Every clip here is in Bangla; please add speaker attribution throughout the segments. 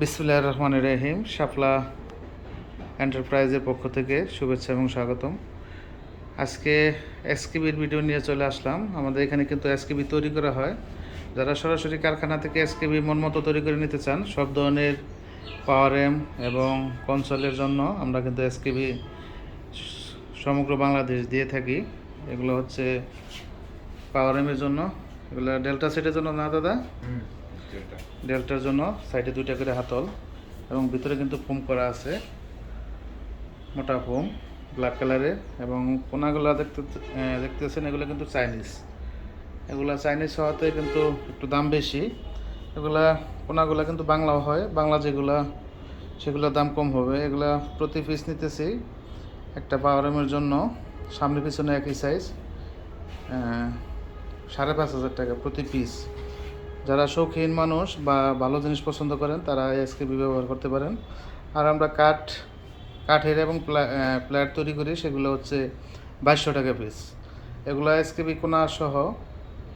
Speaker 1: বিসমুল্লাহ রহমান রহিম শাফলা এন্টারপ্রাইজের পক্ষ থেকে শুভেচ্ছা এবং স্বাগতম। আজকে এসকিবির ভিডিও নিয়ে চলে আসলাম। আমাদের এখানে কিন্তু এসকিবি তৈরি করা হয়। যারা সরাসরি কারখানা থেকে এসকিবি মন মতো তৈরি করে নিতে চান, সব ধরনের পাওয়ার এম এবং কনসোলের জন্য আমরা কিন্তু এসকিবি সমগ্র বাংলাদেশ দিয়ে থাকি। এগুলো হচ্ছে পাওয়ার এমের জন্য। এগুলো ডেল্টা সেটের জন্য না দাদা? ডেল্টার জন্য সাইডে দুইটা করে হাতল এবং ভিতরে কিন্তু ফোম করা আছে। মোটা ফোম, ব্ল্যাক কালারের এবং কোনাগুলো দেখতে দেখতেছেন, এগুলো কিন্তু চাইনিজ। এগুলো চাইনিজ হওয়াতে কিন্তু একটু দাম বেশি। এগুলা, কোনাগুলো কিন্তু বাংলাও হয়, বাংলা যেগুলা, সেগুলোর দাম কম হবে। এগুলা প্রতি পিস নিতেছি একটা পাওয়ারেমের জন্য, সামনে পিছনে একই সাইজ সাড়ে পাঁচ হাজার টাকা প্রতি পিস যারা শৌখিন মানুষ বা ভালো জিনিস পছন্দ করেন, তারা এসকেবি ব্যবহার করতে পারেন। আর আমরা কাঠ, কাঠের এবং প্লেয়ার তৈরি করি, সেগুলো হচ্ছে বাইশশো টাকা পিস এগুলো এসকেবি কোনা সহ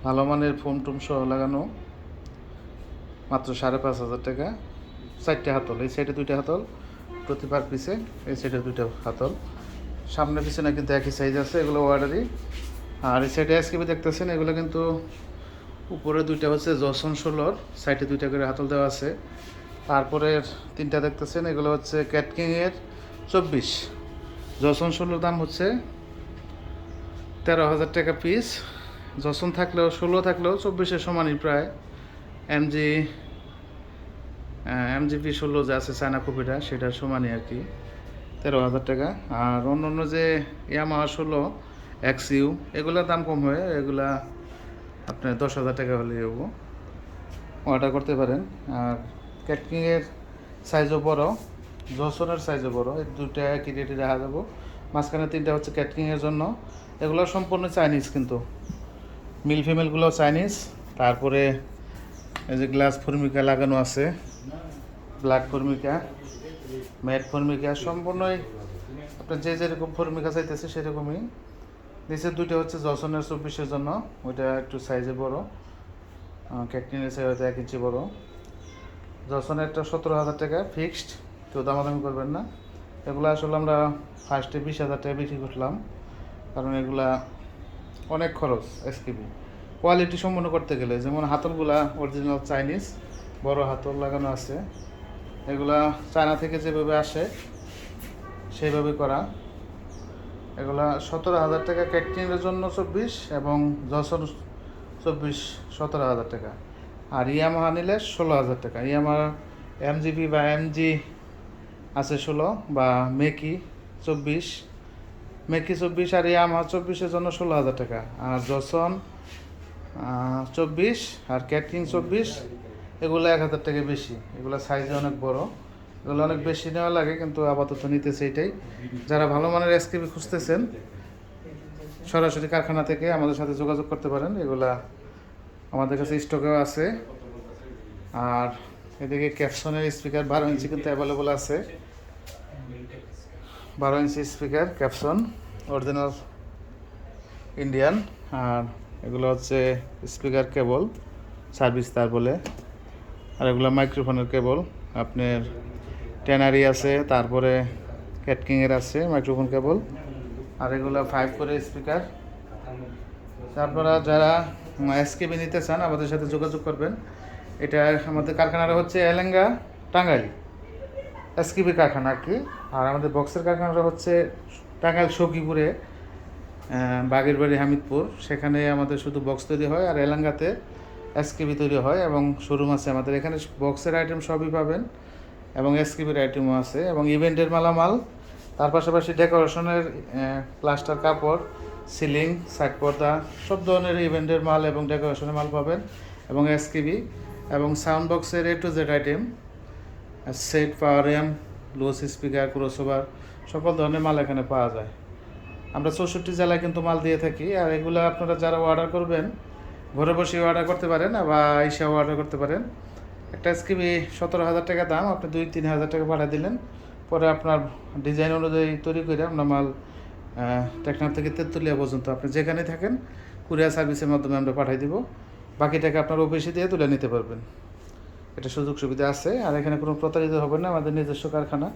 Speaker 1: ভালো মানের ফোম টুম সহ লাগানো, মাত্র সাড়ে পাঁচ হাজার টাকা। চারটে হাতল, এই সাইডে দুইটা হাতল, প্রতি পার পিসে এই সাইডে দুইটা হাতল। সামনে পিছনে কিন্তু একই সাইজ আছে, এগুলো ওয়ার্ডারই আর এই সাইডে এসকেবি দেখতেছেন, এগুলো কিন্তু উপরে দুইটা হচ্ছে জসন ষোলোর, সাইডে দুইটা করে হাতল দেওয়া আছে। তারপরে তিনটা দেখতেছেন, এগুলো হচ্ছে ক্যাটকিংয়ের চব্বিশ। জসন ষোলোর দাম হচ্ছে তেরো হাজার টাকা পিস জসন থাকলেও, ষোলো থাকলেও চব্বিশের সমানই প্রায়। এমজি এমজিপি ষোলো যে আছে, চায়না কপিটা, সেটার সমানই আর কি, তেরো হাজার টাকা। আর অন্য অন্য যে ইয়ামা ষোলো এক্সইউ এগুলোর দাম কম হয়। এগুলা আপনার দশ হাজার টাকা হলে যাব অর্ডার করতে পারেন। আর ক্যাটকিংয়ের সাইজও বড়, জসনের সাইজও বড়। এই দুটা একই রেটে দেখা যাব। মাঝখানে তিনটা হচ্ছে ক্যাটকিংয়ের জন্য। এগুলো সম্পূর্ণ চাইনিজ কিন্তু। মিল ফিমেলগুলো চাইনিজ তারপরে এই যে গ্লাস ফর্মিকা লাগানো আছে। ব্ল্যাক ফর্মিকা ম্যাট ফর্মিকা সম্পূর্ণই আপনার যে যেরকম ফর্মিকা চাইতেছে সেরকমই। নিচের দুইটা হচ্ছে জসনের চব্বিশের জন্য, ওইটা একটু সাইজে বড়। ক্যাকটিনের সাইজ হয়তো এক ইঞ্চি বড়। জসনের একটা সতেরো হাজার টাকা ফিক্সড কেউ দামাদামি করবেন না। এগুলো আসলে আমরা ফার্স্টে বিশ হাজার টাকা বিক্রি করলাম, কারণ এগুলা অনেক খরচ এসকিবি কোয়ালিটি সম্পন্ন করতে গেলে, যেমন হাতলগুলা অরিজিনাল চাইনিজ বড় হাতল লাগানো আছে। এগুলা চায়না থেকে যেভাবে আসে, সেইভাবে করা। এগুলা সতেরো হাজার টাকা ক্যাকটিনের জন্য চব্বিশ এবং যশোর চব্বিশ সতেরো হাজার টাকা। আর ইয়ামাহা নিলে ষোলো হাজার টাকা। ইয়ামাহা এমজিপি বা এমজি আছে ষোলো বা মেকি চব্বিশ। মেকি চব্বিশ আর ইয়ামাহা চব্বিশের জন্য ষোলো হাজার টাকা। আর জসন চব্বিশ আর ক্যাটকিং চব্বিশ, এগুলো এক হাজার টাকা বেশি। এগুলো সাইজে অনেক বড়। এগুলো অনেক বেশি নেওয়া লাগে, কিন্তু আপাতত নিতেছে এটাই। যারা ভালো মানের এসকেবি খুঁজতেছেন, সরাসরি কারখানা থেকে আমাদের সাথে যোগাযোগ করতে পারেন। এগুলা আমাদের কাছে স্টকেও আছে। আর এদিকে ক্যাপসনের স্পিকার বারো ইঞ্চি কিন্তু অ্যাভেলেবল আছে। বারো ইঞ্চি স্পিকার, ক্যাপসন অরিজিনাল ইন্ডিয়ান আর এগুলো হচ্ছে স্পিকার কেবল সার্ভিস তার বলে। আর এগুলো মাইক্রোফোনের কেবল। আপনার টেনারি আছে, তারপরে ক্যাটকিংয়ের আছে, মাইক্রোফোন কেবল, আর এগুলো ফাইভ করে স্পিকার আপনারা যারা এসকেবি নিতে চান, আমাদের সাথে যোগাযোগ করবেন। এটা আমাদের কারখানাটা হচ্ছে এলেঙ্গা, টাঙ্গাইল। এসকেবি কারখানা আর কি। আর আমাদের বক্সের কারখানাটা হচ্ছে টাঙ্গাইল সখীপুরে বাগের বাড়ি হামিদপুর। সেখানে আমাদের শুধু বক্স তৈরি হয়, আর এলাঙ্গাতে এসকেবি তৈরি হয় এবং শোরুম আছে আমাদের। এখানে বক্সের আইটেম সবই পাবেন। এবং এসকেবির আইটেমও আছে এবং ইভেন্টের মালামাল। তার পাশাপাশি ডেকোরেশনের প্লাস্টার কাপড়, সিলিং, সাইড পর্দা, সব ধরনের ইভেন্টের মাল এবং ডেকোরেশনের মাল পাবেন এবং এসকেবি এবং সাউন্ড বক্সের A to Z item, set, power M লোস স্পিকার ক্রোসোভার সকল ধরনের মাল এখানে পাওয়া যায়। আমরা চৌষট্টি জেলায় কিন্তু মাল দিয়ে থাকি আর এগুলো আপনারা যারা অর্ডার করবেন, ঘরে বসে অর্ডার করতে পারেন বা আইসাও অর্ডার করতে পারেন। একটা স্কিবি সতেরো হাজার টাকা দাম, আপনি দুই, তিন হাজার টাকা পাঠিয়ে দিলেন। পরে আপনার ডিজাইন অনুযায়ী তৈরি করে আমরা মাল টেকনাফ থেকে তেঁতুলিয়া পর্যন্ত আপনি যেখানে থাকেন, কুরিয়ার সার্ভিসের মাধ্যমে আমরা পাঠিয়ে দিব। বাকি টাকা আপনার অফিসে দিয়ে তুলে নিতে পারবেন। এটা সুযোগ সুবিধা আছে। আর এখানে কোনো প্রতারিত হবে না, আমাদের নিজস্ব কারখানা।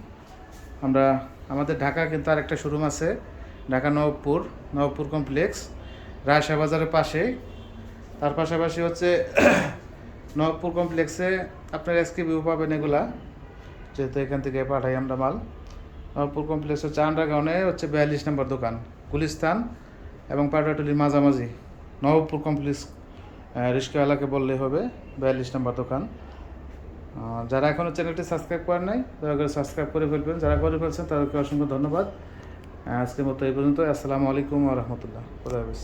Speaker 1: আমরা, আমাদের ঢাকা কিন্তু আর একটা শোরুম আছে, ঢাকা নবপুর নবপুর কমপ্লেক্স। রায়শা বাজারের পাশে তার পাশাপাশি হচ্ছে নবপুর কমপ্লেক্সে আপনার এসকে ভিউ পাবেন এগুলা। যেহেতু এখান থেকে পাঠাই আমরা মাল। নবপুর কমপ্লেক্স হচ্ছে আন্ডারগ্রাউন্ডে হচ্ছে বিয়াল্লিশ নম্বর দোকান, গুলিস্তান এবং পাটাটুলির মাঝামাঝি। নবপুর কমপ্লেক্স রিস্কাওয়ালাকে বললেই হবে, বিয়াল্লিশ নম্বর দোকান। যারা এখনও চ্যানেলটি সাবস্ক্রাইব করেন নাই তারা করে সাবস্ক্রাইব করে ফেলবেন। যারা করে ফেলছেন, তাদেরকে অসংখ্য ধন্যবাদ। আজকের মতো এই পর্যন্ত। আসসালামু আলাইকুম রহমতুল্লাহ। খুদা হাফেজ।